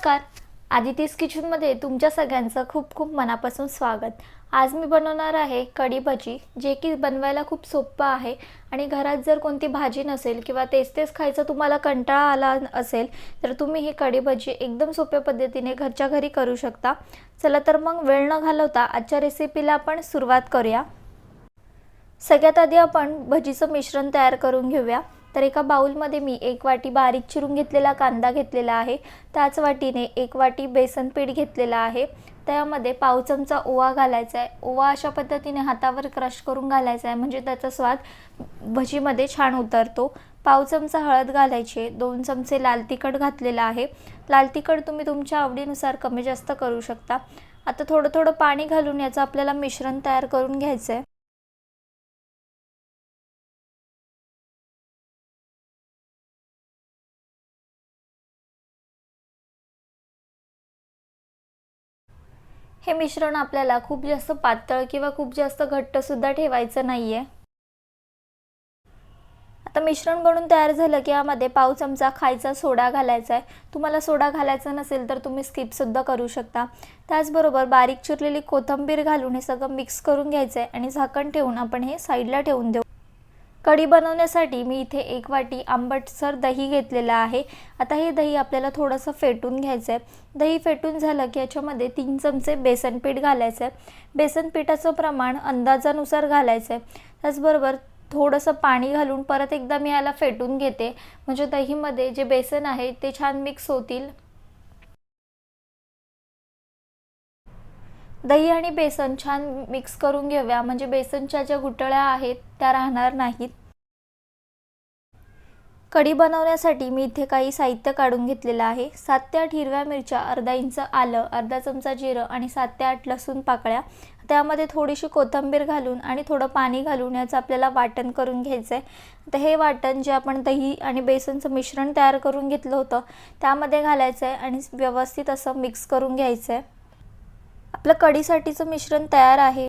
नमस्कार. आदितीस किचनमध्ये तुमच्या सगळ्यांचं खूप खूप मनापासून स्वागत. आज मी बनवणार आहे कढी भजी जे की बनवायला खूप सोपं आहे आणि घरात जर कोणती भाजी नसेल किंवा तेच तेच खायचं तुम्हाला कंटाळा आला असेल तर तुम्ही ही कढी भजी एकदम सोप्या पद्धतीने घरच्या घरी करू शकता. चला तर मग वेळ न घालवता आजच्या रेसिपीला आपण सुरुवात करूया. सगळ्यात आधी आपण भजीचं मिश्रण तयार करून घेऊया. तर एका बाउलमध्ये मी एक वाटी बारीक चिरून घेतलेला कांदा घेतलेला आहे. त्याच वाटीने एक वाटी बेसन पीठ घेतलेला आहे. त्यामध्ये पाव चमचा ओवा घालायचा आहे ओवा अशा पद्धतीने हातावर क्रश करून घालायचा आहे म्हणजे त्याचा स्वाद भजीमध्ये छान उतरतो. पाव चमचा हळद घालायची. दोन चमचे लाल तिखट घातलेलं आहे. लाल तिखट तुम्ही तुमच्या आवडीनुसार कमी जास्त करू शकता. आता थोडं थोडं पाणी घालून याचं आपल्याला मिश्रण तयार करून घ्यायचं आहे हे मिश्रण आपल्याला खूप जास्त पातळ किंवा खूप जास्त घट्टसुद्धा ठेवायचं नाही आहे आता मिश्रण बनून तयार झालं की यामध्ये पाव चमचा खायचा सोडा घालायचा आहे तुम्हाला सोडा घालायचा नसेल तर तुम्ही स्किपसुद्धा करू शकता. त्याचबरोबर बारीक चिरलेली कोथिंबीर घालून हे सगळं मिक्स करून घ्यायचं आहे आणि झाकण ठेवून आपण हे साईडला ठेवून देऊ. कढी बनवण्यासाठी मी इथे एक वाटी आंबटसर दही घेतलेलं आहे. आता हे दही आपल्याला थोडंसं फेटून घ्यायचं आहे दही फेटून झालं की याच्यामध्ये तीन चमचे बेसन पीठ घालायचं आहे बेसन पिठाचं प्रमाण अंदाजानुसार घालायचं आहे त्याचबरोबर थोडंसं पाणी घालून परत एकदा मी याला फेटून घेते. म्हणजे दहीमध्ये जे बेसन आहे ते छान मिक्स होतील. दही आणि बेसन छान मिक्स करून घेऊया. म्हणजे बेसनच्या ज्या घुटळ्या आहेत त्या राहणार नाहीत. कढी बनवण्यासाठी मी इथे काही साहित्य काढून घेतलेलं आहे. सात ते आठ हिरव्या मिरच्या अर्धा इंच आलं अर्धा चमचा जिरं आणि सात ते आठ लसूण पाकळ्या. त्यामध्ये थोडीशी कोथिंबीर घालून आणि थोडं पाणी घालून याचं आपल्याला वाटण करून घ्यायचं आहे तर हे वाटण जे आपण दही आणि बेसनचं मिश्रण तयार करून घेतलं होतं त्यामध्ये घालायचं आहे आणि व्यवस्थित असं मिक्स करून घ्यायचं आहे आपलं कढीसाठीचं मिश्रण तयार आहे.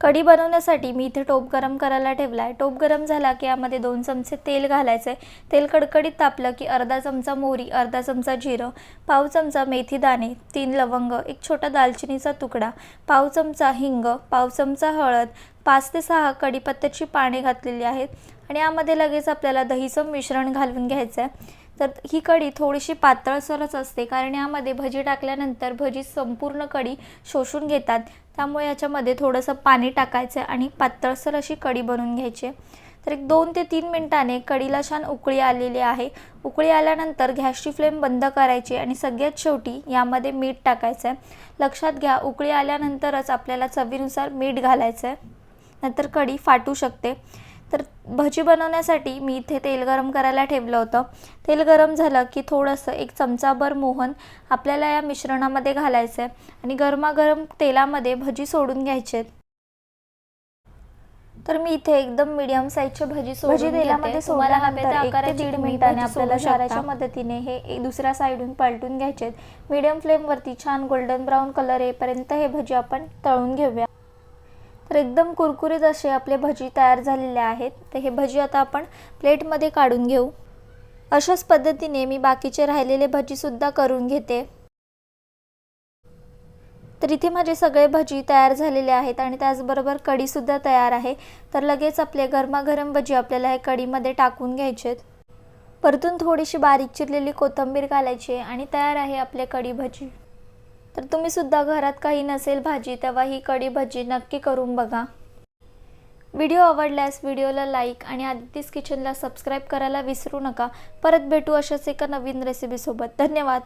कढी बनवण्यासाठी मी इथे टोप गरम करायला ठेवला आहे टोप गरम झाला की यामध्ये दोन चमचे तेल घालायचं आहे तेल कडकडीत तापलं की अर्धा चमचा मोहरी अर्धा चमचा जिरं पाव चमचा मेथी दाणे तीन लवंग एक छोटा दालचिनीचा तुकडा पाव चमचा हिंग पाव चमचा हळद पाच ते सहा कढीपत्त्याची पाने घातलेली आहेत. आणि यामध्ये लगेच आपल्याला दहीचं मिश्रण घालून घ्यायचं आहे तर ही कढी थोडीशी पातळसरच असते कारण यामध्ये भजी टाकल्यानंतर भजी संपूर्ण कढी शोषून घेतात. त्यामुळे याच्यामध्ये थोडंसं पाणी टाकायचं आणि पातळसर अशी कढी बनवून घ्यायची. तर एक दोन ते तीन मिनटाने कढीला छान उकळी आलेली आहे. उकळी आल्यानंतर गॅसची फ्लेम बंद करायची आणि सगळ्यात शेवटी यामध्ये मीठ टाकायचं आहे लक्षात घ्या उकळी आल्यानंतरच आपल्याला चवीनुसार मीठ घालायचं आहे नंतर कढी फाटू शकते. तर भजी बनवण्यासाठी मी इथे तेल गरम करायला ठेवलं होतं. तेल गरम झालं की थोडंसं एक चमचाभर मोहन आपल्याला या मिश्रणामध्ये घालायचं आहे आणि गरमागरम तेलामध्ये भजी सोडून घ्यायचे तर मी इथे एकदम मीडियम साईजचे भजी भजी तेलामध्ये हव्या ते दीड मिनिटाने आपल्याला शाराच्या मदतीने हे दुसऱ्या साईडून पलटून घ्यायचे मीडियम फ्लेमवरती छान गोल्डन ब्राऊन कलर येईपर्यंत हे भजी आपण तळून घेऊया. तर एकदम कुरकुरीत असे आपले भजी तयार झालेले आहेत. तर हे भजी आता आपण प्लेटमध्ये काढून घेऊ. अशाच पद्धतीने मी बाकीचे राहिलेले भजीसुद्धा करून घेते. तर इथे माझे सगळे भजी तयार झालेले आहेत आणि त्याचबरोबर कढीसुद्धा तयार आहे. तर लगेच आपले गरमागरम भजी आपल्याला हे कढीमध्ये टाकून घ्यायचे परतून थोडीशी बारीक चिरलेली कोथिंबीर घालायची आणि तयार आहे आपले कढी भजी. तर तुम्ही सुद्धा घरात काही नसेल भाजी तेव्हा ही कढी भजी नक्की करून बघा. व्हिडिओ आवडल्यास व्हिडिओला लाईक आणि आदितीस किचनला सबस्क्राईब करायला विसरू नका. परत भेटू अशाच एका नवीन रेसिपीसोबत धन्यवाद.